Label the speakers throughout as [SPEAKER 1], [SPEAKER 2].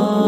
[SPEAKER 1] Oh.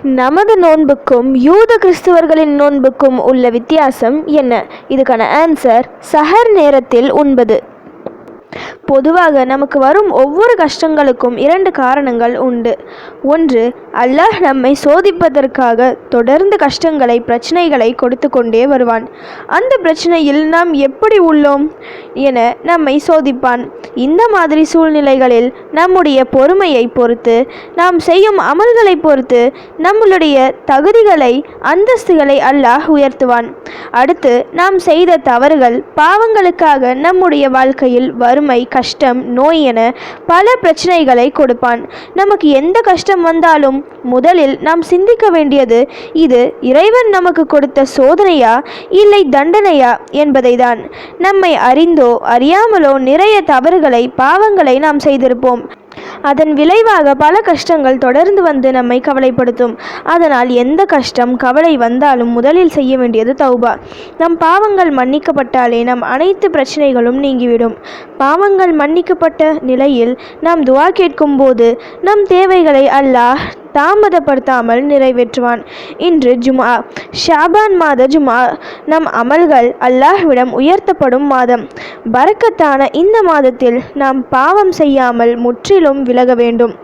[SPEAKER 1] நமது நோன்புக்கும் யூத கிறிஸ்துவர்களின் நோன்புக்கும் உள்ள வித்தியாசம் என்ன? இதுக்கான ஆன்சர் சஹர் நேரத்தில் உண்பது பொதுவாக நமக்கு வரும் ஒவ்வொரு கஷ்டங்களுக்கும் இரண்டு காரணங்கள் உண்டு. ஒன்று அல்லாஹ் நம்மை சோதிப்பதற்காக தொடர்ந்து கஷ்டங்களை பிரச்சனைகளை கொடுத்து கொண்டே வருவான். அந்த பிரச்சனையில் நாம் எப்படி உள்ளோம் என நம்மை சோதிப்பான். இந்த மாதிரி சூழ்நிலைகளில் நம்முடைய பொறுமையை பொறுத்து நாம் செய்யும் அமல்களை பொறுத்து நம்மளுடைய தகுதிகளை அந்தஸ்துகளை அல்லாஹ் உயர்த்துவான். அடுத்து நாம் செய்த தவறுகள் பாவங்களுக்காக நம்முடைய வாழ்க்கையில் வரும் வறுமை கஷ்டம் நோய் என பல பிரச்சனைகளை கொடுப்பான். நமக்கு எந்த கஷ்டம் வந்தாலும் முதலில் நாம் சிந்திக்க வேண்டியது இது இறைவன் நமக்கு கொடுத்த சோதனையா இல்லை தண்டனையா என்பதை தான் நம்மை அறிந்தோ அறியாமலோ நிறைய தவறுகளை பாவங்களை நாம் செய்திருப்போம். அதன் விளைவாக பல கஷ்டங்கள் தொடர்ந்து வந்து நம்மை கவலைப்படுத்தும். அதனால் எந்த கஷ்டம் கவலை வந்தாலும் முதலில் செய்ய வேண்டியது தௌபா. நம் பாவங்கள் மன்னிக்கப்பட்டாலே நம் அனைத்து பிரச்சனைகளும் நீங்கிவிடும். பாவங்கள் மன்னிக்கப்பட்ட நிலையில் நாம் துவா கேட்கும்போது நம் தேவைகளை அல்லாஹ் தாமதப்படுத்தாமல் நிறைவேற்றுவான். இன்று ஜுமா ஷாபான் மாத ஜுமா நம் அமல்கள் அல்லாஹ்விடம் உயர்த்தப்படும் மாதம். பறக்கத்தான இந்த மாதத்தில் நாம் பாவம் செய்யாமல் முற்றிலும் விலக வேண்டும்.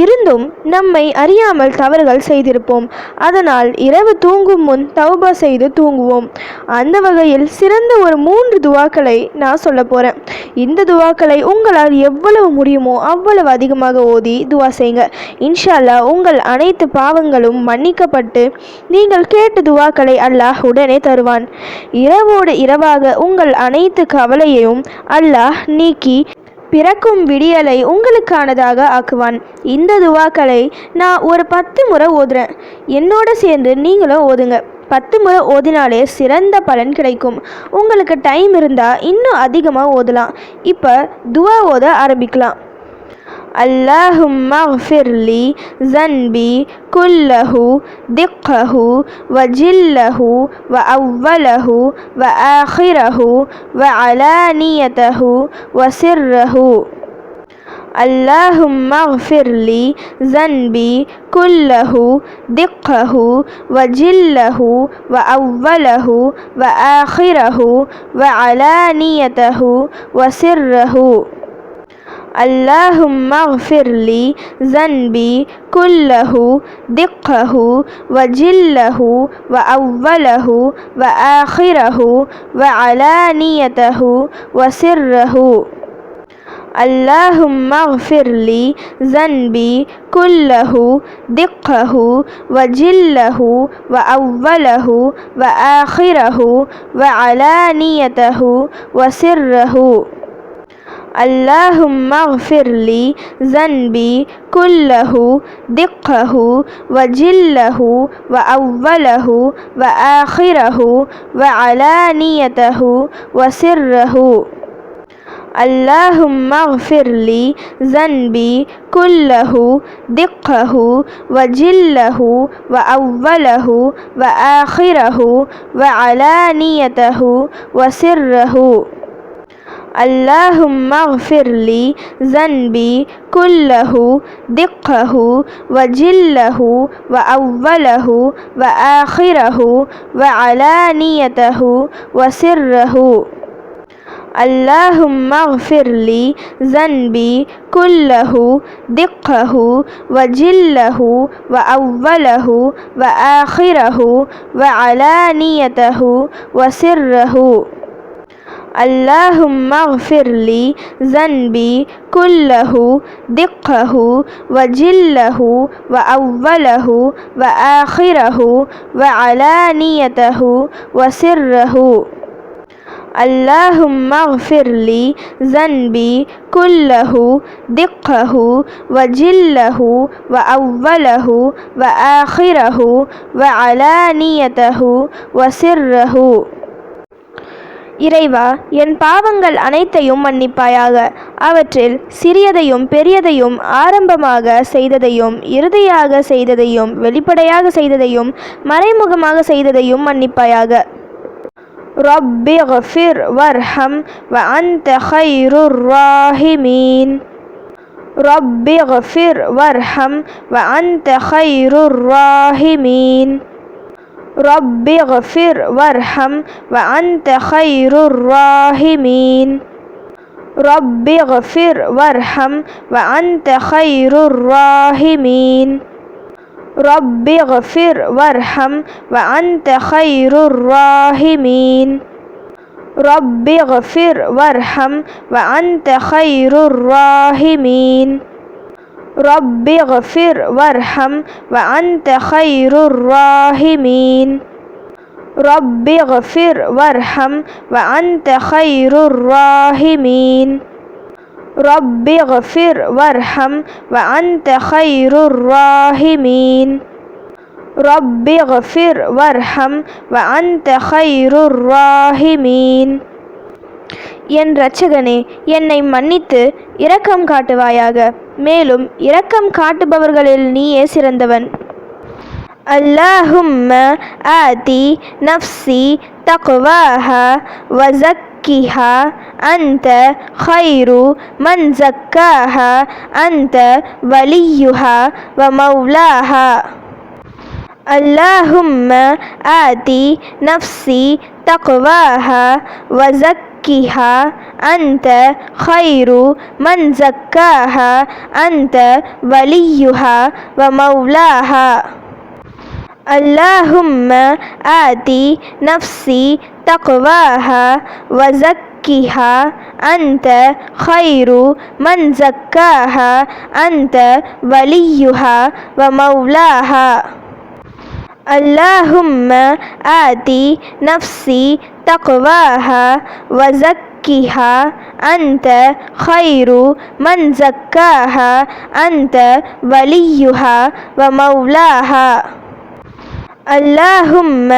[SPEAKER 1] இருந்தும் நம்மை அறியாமல் தவறுகள் செய்திருப்போம். அதனால் இரவு தூங்கும் முன் தௌபா செய்து தூங்குவோம். அந்த வகையில் சிறந்த ஒரு மூன்று துவாக்களை நான் சொல்ல போகிறேன் இந்த துவாக்களை உங்களால் எவ்வளவு முடியுமோ அவ்வளவு அதிகமாக ஓதி துவா செய்யுங்க இன்ஷால்லா உங்கள் அனைத்து பாவங்களும் மன்னிக்கப்பட்டு நீங்கள் கேட்ட துவாக்களை அல்லாஹ் உடனே தருவான். இரவோடு இரவாக உங்கள் அனைத்து கவலையையும் அல்லாஹ் நீக்கி பிறக்கும் விடியலை உங்களுக்கானதாக ஆக்குவான். இந்த துவாக்களை நான் ஒரு பத்து முறை ஓதுறேன். என்னோட சேர்ந்து நீங்களும் ஓதுங்க. பத்து முறை ஓதினாலே சிறந்த பலன் கிடைக்கும். உங்களுக்கு டைம் இருந்தால் இன்னும் அதிகமாக ஓதலாம். இப்போ துவா ஓத ஆரம்பிக்கலாம். اللهم اغفر لي ذنبي كله دقه وجله وأوله وآخره وعلانيته وسره. اللهم اغفر لي ذنبي كله دقه وجله وأوله وآخره وعلانيته وسره. اللهم اغفر لي ذنبي كله دقه وجله وأوله وآخره وعلانيته وسره. اللهم اغفر لي ذنبي كله دقه وجله وأوله وآخره وعلانيته وسره. اللهم اغفر لي ذنبي كله دقه وجله وأوله وآخره وعلانيته وسره. اللهم اغفر لي ذنبي كله دقه وجله وأوله وآخره وعلانيته وسره. اللهم اغفر لي ذنبي كله دقه وجله وأوله وآخره وعلانيته وسره. اللهم اغفر لي ذنبي كله دقه وجله وأوله وآخره وعلانيته وسره. اللهم اغفر لي ذنبي كله دقه وجله وأوله وآخره وعلانيته وسره. اللهم اغفر لي ذنبي كله دقه وجله وأوله وآخره وعلانيته وسره. இறைவா என் பாவங்கள் அனைத்தையும் மன்னிப்பாயாக அவற்றில் சிறியதையும் பெரியதையும் ஆரம்பமாக செய்ததையும் இறுதியாக செய்ததையும் வெளிப்படையாக செய்ததையும் மறைமுகமாக செய்ததையும் மன்னிப்பாயாக رب اغفر وارحم وأنت خير الراحمين رب اغفر وارحم وأنت خير الراحمين رب اغفر وارحم وأنت خير الراحمين. رب اغفر وارحم وأنت خير الراحمين. رب اغفر وارحم وأنت خير الراحمين. رب اغفر وارحم وأنت خير الراحمين. رب اغفر وارحم وأنت خير الراحمين. رب اغفر وارحم وأنت خير الراحمين. رب اغفر وارحم وأنت خير الراحمين. رب اغفر وارحم وأنت خير الراحمين. என் இரட்சகனே என்னை மன்னித்து இரக்கம் காட்டுவாயாக மேலும் இரக்கம் காட்டுபவர்களில் நீயே சிறந்தவன் اللهم آتي نفسي تقواها وزكها أنت خير من زكاها أنت وليها ومولاها اللهم آتي نفسي تقواها وزكها أنت خير من زكاها أنت وليها ومولاها اللهم آتي نفسي تقواها وزكها أنت خير من زكاها أنت وليها ومولاها اللهم آتي نفسي تقواها وزكها أنت خير من زكاها أنت وليها ومولاها. اللهم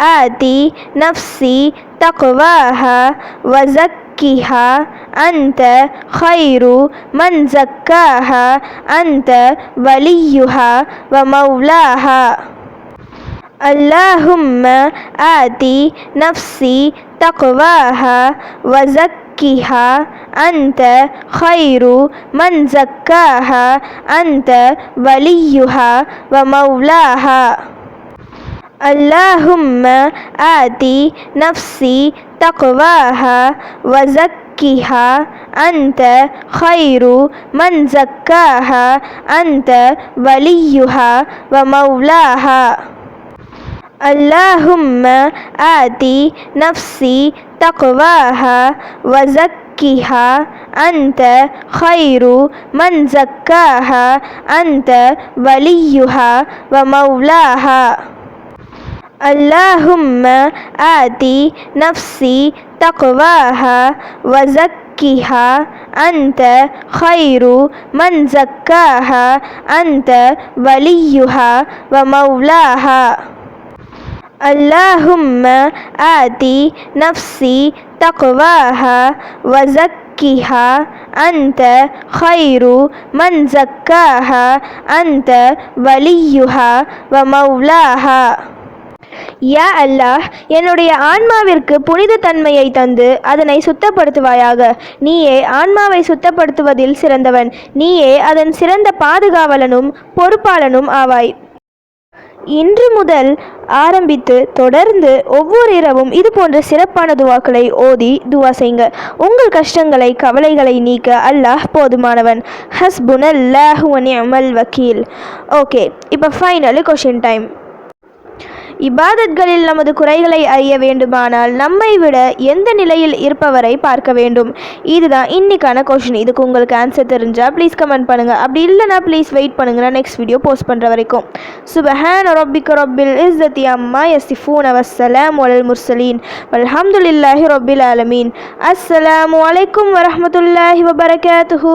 [SPEAKER 1] آتي نفسي تقواها وزكها أنت خير من زكاها أنت وليها ومولاها. اللهم آتي نفسي تقواها وزكها أنت خير من زكاها أنت وليها ومولاها اللهم آتي نفسي تقواها وزكها أنت خير من زكاها أنت وليها ومولاها اللهم آتي نفسي تقواها وزكها أنت خير من زكاها أنت وليها ومولاها اللهم آتي نفسي تقواها وزكها أنت خير من زكاها أنت وليها ومولاها اللهم آتي نفسي تقواها وزكها أنت خير من زكاها أنت وليها ومولاها யா அல்லாஹ் என்னுடைய ஆன்மாவிற்கு புனித தன்மையை தந்து அதனை சுத்தப்படுத்துவாயாக நீயே ஆன்மாவை சுத்தப்படுத்துவதில் சிறந்தவன் நீயே அதன் சிறந்த பாதுகாவலனும் பொறுப்பாளனும் ஆவாய் இன்று முதல் ஆரம்பித்து தொடர்ந்து ஒவ்வொரு இரவும் இது போன்ற சிறப்பான துவாக்களை ஓதி துவா செய்யுங்க. உங்கள் கஷ்டங்களை கவலைகளை நீக்க அல்லாஹ் போதுமானவன். ஹஸ்புனல்லாஹு வ வக்கீல். ஓகே இப்போ ஃபைனல் கொஷின் டைம் இபாதத்களில் நமது குறைகளை அறிய வேண்டுமானால் நம்மை விட எந்த நிலையில் இருப்பவரை பார்க்க வேண்டும். இதுதான் இன்னைக்கான கொஷின் இதுக்கு உங்களுக்கு ஆன்சர் தெரிஞ்சால் ப்ளீஸ் கமெண்ட் பண்ணுங்கள் அப்படி இல்லைனா ப்ளீஸ் வெயிட் பண்ணுங்கள் நான் நெக்ஸ்ட் வீடியோ போஸ்ட் பண்ணுற வரைக்கும். சுபஹான் ரப்பிக்க ரப்பில் இஸ்ஸத்தி அம்மா யசிஃபூன் அவசலாம் ஒலல் முர்சலீன் அலமதுல்லாஹி ரொபில் ஆலமீன் அஸ்ஸலாமு அலைக்கும் வரமத்துல்லாஹி வபரகாத்துஹு